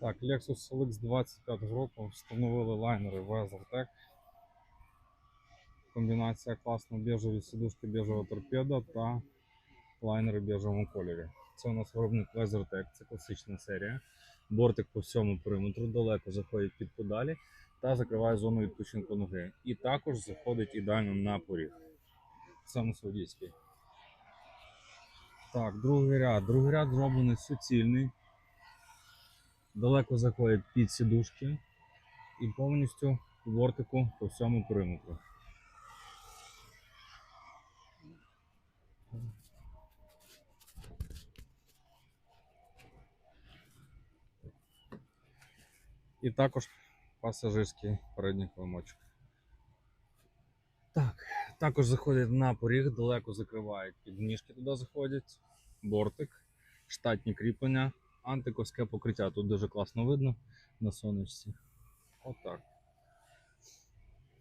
Так, Lexus LX 25 року встановили лайнери WeatherTech. Комбінація класна біжеві сідушки біжева торпеда та лайнери в біжевому кольорі. Це у нас виробник WeatherTech, це класична серія. Бортик по всьому периметру далеко заходить під педалі та закриває зону відпочинку ноги. І також заходить ідеально на поріг. Саме саудівський. Так, другий ряд. Другий ряд зроблений суцільний. Далеко заходять під сідушки і повністю бортику по всьому периметру. І також пасажирський передній килимочок. Так, також заходять на поріг, далеко закривають підніжки, туди заходять, бортик, штатні кріплення, антиковське покриття. Тут дуже класно видно на сонечці. Отак.